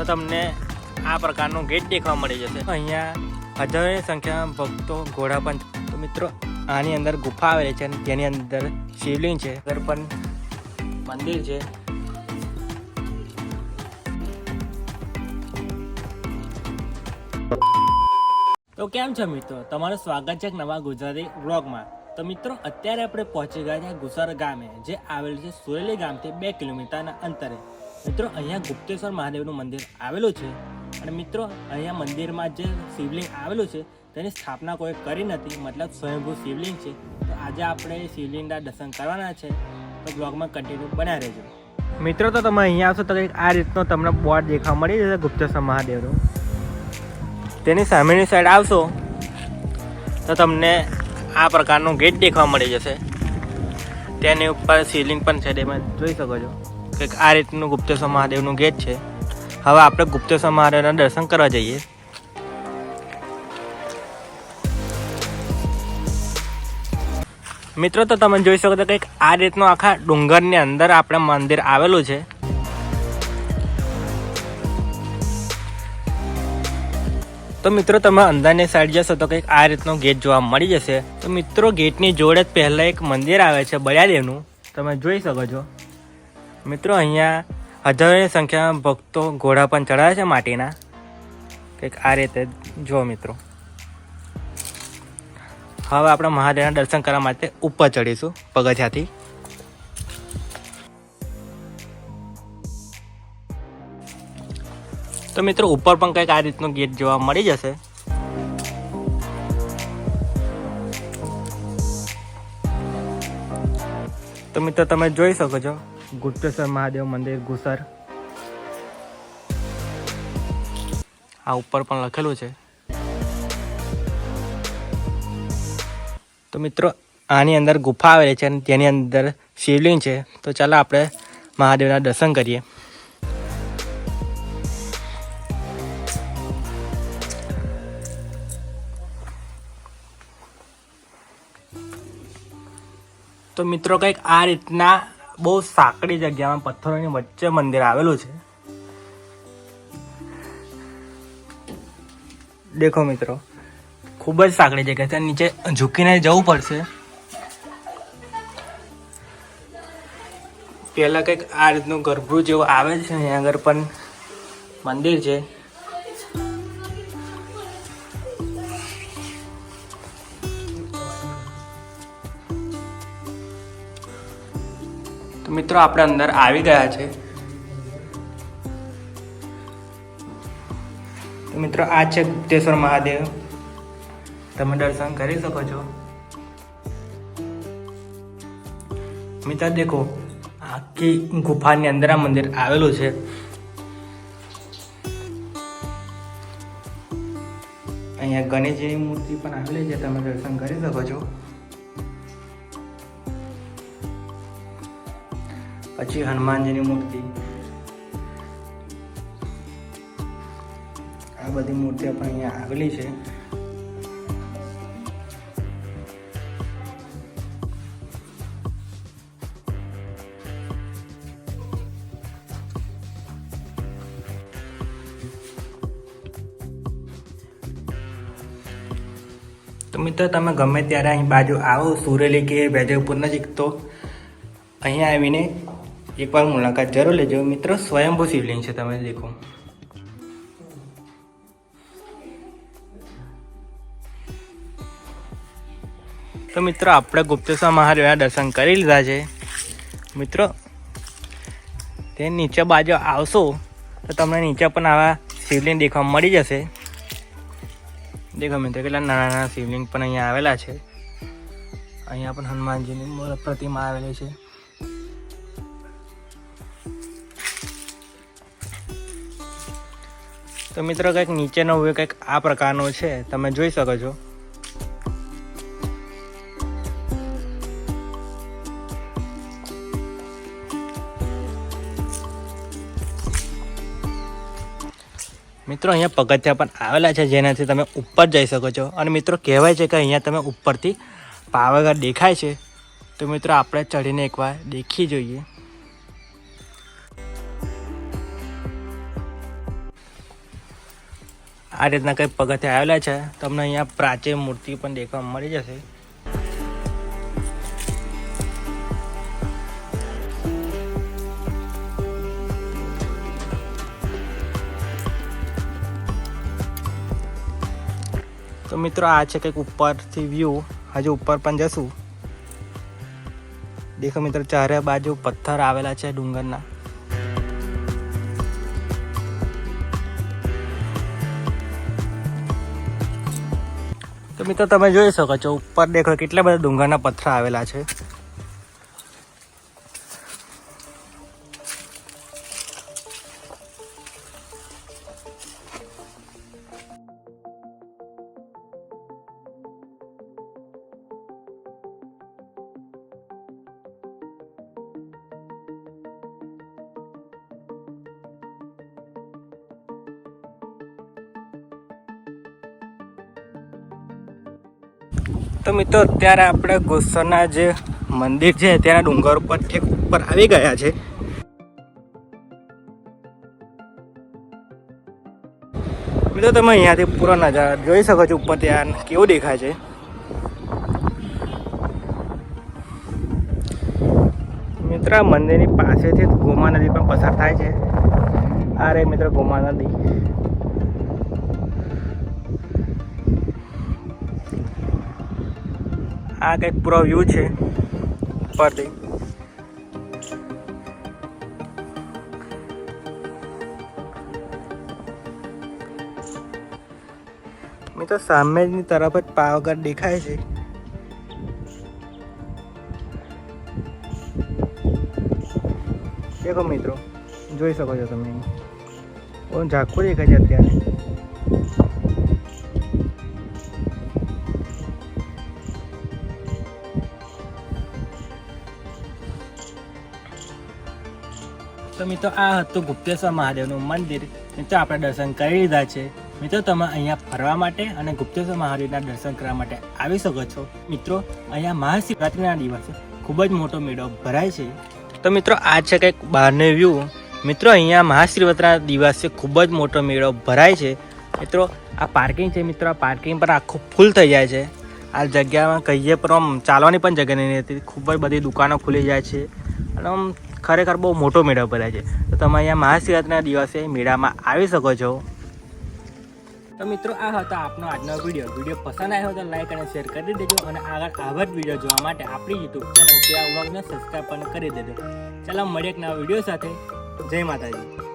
તો તમને આ પ્રકારનો ગેટ દેખવા મળી જશે. અહીંયા હજારોની સંખ્યામાં ભક્તો ઘોડા પણ તો મિત્રો, આની અંદર ગુફા આવેલી છે તેની અંદર શિવલિંગ છે. અંદર પણ મંદિર છે. તો કેમ છો મિત્રો? તમારું સ્વાગત છે નવા ગુજરાતી વ્લોગમાં. તો મિત્રો, અત્યારે આપણે પહોંચી ગયા છે ગુસર ગામે, જે આવેલું છે સુરેલી ગામથી બે કિલોમીટરના અંતરે. મિત્રો, અહીંયા ગુપ્તેશ્વર મહાદેવનું મંદિર આવેલું છે અને મિત્રો, અહીંયા મંદિરમાં જે શિવલિંગ આવેલું છે, તેની સ્થાપના કોઈ કરી નથી, મતલબ સ્વયંભૂ શિવલિંગ છે. તો આજે આપણે શિવલિંગના દર્શન કરવાના છે. તો બ્લોગમાં કન્ટિન્યુ બનાવી રહેજો. મિત્રો, તો તમે અહીંયા આવશો તો આ રીતનો તમને બોર્ડ દેખવા મળી જશે ગુપ્તેશ્વર મહાદેવનું. તેની સામેની સાઈડ આવશો તો તમને આ પ્રકારનો ગેટ દેખવા મળી જશે. તેની ઉપર સીલિંગ પણ છે, તેમાં જોઈ શકો છો. કે આ રીતનું ગુપ્તેશ્વર મહાદેવનું ગેટ છે. હવે આપણે ગુપ્તેશ્વર મહાદેવના દર્શન કરવા જઈએ. મિત્રો, તો તમે જોઈ શકો છો કંઈક આ રીતનું આખા ડુંગરની અંદર આપણે મંદિર આવેલું છે. તો મિત્રો, તમે અંદરની સાઈડ જશો તો કંઈક આ રીતનો ગેટ જોવા મળી જશે. તો મિત્રો, ગેટની જોડે જ પહેલાં એક મંદિર આવે છે બળિયાદેવનું તમે જોઈ શકો છો. મિત્રો, અહીંયા હજારોની સંખ્યામાં ભક્તો ઘોડા પણ ચડાવે છે માટીના. કંઈક આ રીતે જુઓ મિત્રો. હવે આપણે મહાદેવના દર્શન કરવા માટે ઉપર ચડીશું પગથિયાથી. તો મિત્રો, ઉપર પણ કંઈક આ રીતનું ગેટ જોવા મળી જશે. તો મિત્રો, તમે જોઈ શકો છો. ગુપ્તેશ્વર મહાદેવ મંદિર, ગુસર. આ ઉપર પણ લખેલું છે. તો મિત્રો, આની અંદર ગુફા આવેલી છે અને તેની અંદર શિવલિંગ છે. તો ચાલો આપણે મહાદેવના દર્શન કરીએ. તો મિત્રો, કંઈક આ રીતના બહુ સાંકડી જગ્યામાં પથ્થરોની વચ્ચે મંદિર આવેલું છે. દેખો મિત્રો, ખૂબ જ સાંકડી જગ્યા છે. નીચે ઝૂકીને જવું પડશે. પહેલાં કંઈક આ રીતનું ગર્ભગૃહ જેવું આવે છે અહીંયા આગળ, પણ મંદિર છે. તો મિત્રો, આપણે અંદર આવી ગયા છે. તો મિત્રો, આ છે ગુપ્તેશ્વર મહાદેવ. તમે દર્શન કરી શકો છો. મિત્ર, દેખો, આખી ગુફાની અંદર આ મંદિર આવેલું છે. અહીંયા ગણેશજીની મૂર્તિ પણ આવેલી છે. તમે દર્શન કરી શકો છો. પછી હનુમાનજીની મૂર્તિ. આ બધી મૂર્તિઓ પણ અહીંયા આવેલી છે. તો મિત્રો, તમે ગમે ત્યારે અહીં બાજુ આવો, સુરેલી કે વેજલપુર નજીક, તો અહીંયા આવીને એકવાર મુલાકાત જરૂર લેજો. મિત્રો, સ્વયંભૂ શિવલિંગ છે, તમે દેખો. તો મિત્રો, આપણે ગુપ્તેશ્વર મહાદેવના દર્શન કરી લીધા છે. મિત્રો, તે નીચે બાજુ આવશો, તો તમને નીચે પણ આવા શિવલિંગ દેખવા મળી જશે. દેખો મિત્રો, કેટલા નાના નાના શિવલિંગ પણ અહીંયા આવેલા છે. અહીંયા પણ હનુમાનજીની પ્રતિમા આવેલી છે. તો મિત્રો કંઈક નીચેનો વ્યૂ કંઈક આ પ્રકારનો છે, તમે જોઈ શકો છો. મિત્રો અહીંયા પગથિયા પણ આવેલા છે, જેનાથી તમે ઉપર જઈ શકો છો. અને મિત્રો કહેવાય છે કે અહીંયા તમે ઉપરથી પાવાગઢ દેખાય છે. તો મિત્રો આપણે ચડીને એકવાર દેખી જોઈએ. આ રીતના કંઈ પગથિયા આવેલા છે? તમને અહીંયા પ્રાચીન મૂર્તિ પણ દેખવા મળી જશે. તો મિત્રો, આ છે કંઈક ઉપરથી વ્યૂ હજુ ઉપર પણ જશું. દેખો મિત્રો, ચારે બાજુ પથ્થર આવેલા છે ડુંગરના. મિત્રો તમે જોઈ શકો છો ઉપર દેખો કેટલા બધા ડુંગરના પથ્થર આવેલા છે. તો મિત્રો, અત્યારે આપણે ગોસરના જે મંદિર છે, ત્યાંના ડુંગર ઉપર ઠેક ઉપર આવી ગયા છે. મિત્રો, તમે અહીંયાથી પૂરો નજારો જોઈ શકો છો, ઉપર ત્યાં કેવું દેખાય છે. મિત્ર મંદિરની પાસેથી ગોમા નદી પણ પસાર થાય છે. આ રે મિત્ર, ગોમા નદી. આ કંઈક પૂરો વ્યૂ છે ઉપરથી તો સામેની તરફ જ પાવાગઢ દેખાય છે. દેખો મિત્રો, જોઈ શકો છો તમે બહુ ઝાંખું દેખાય છે અત્યારે. તો મિત્રો, આ હતું ગુપ્તેશ્વર મહાદેવનું મંદિર. મિત્રો, આપણે દર્શન કરી લીધા છે. મિત્રો, તમે અહીંયા ફરવા માટે અને ગુપ્તેશ્વર મહાદેવના દર્શન કરવા માટે આવી શકો છો. મિત્રો, અહીંયા મહાશિવરાત્રિના દિવસે ખૂબ જ મોટો મેળો ભરાય છે. તો મિત્રો, આ છે કંઈક બહારનો વ્યૂ મિત્રો, અહીંયા મહાશિવરાત્રિના દિવસે ખૂબ જ મોટો મેળો ભરાય છે. મિત્રો, આ પાર્કિંગ છે, મિત્રો. આ પાર્કિંગ પર આખું ફૂલ થઈ જાય છે. આ જગ્યામાં કહીએ પણ આમ ચાલવાની પણ જગ્યા નહીં રહેતી. ખૂબ જ બધી દુકાનો ખુલી જાય છે. અને આમ ખરેખર બહુ મોટો મેળો ભરાય છે. તો તમે અહીંયા મહાશિવરાત્રિના દિવસે મેળામાં આવી શકો છો. તો મિત્રો, આ હતો આપનો આજનો વીડિયો. વીડિયો પસંદ આવ્યો તો લાઈક અને શેર કરી દેજો અને આગળ આવા જ વીડિયો જોવા માટે આપણી યુટ્યુબ ચેનલ આ વ્લોગને સબસ્ક્રાઈબ પણ કરી દેજો. ચાલો, મળીએ એક નવા વીડિયો સાથે. જય માતાજી.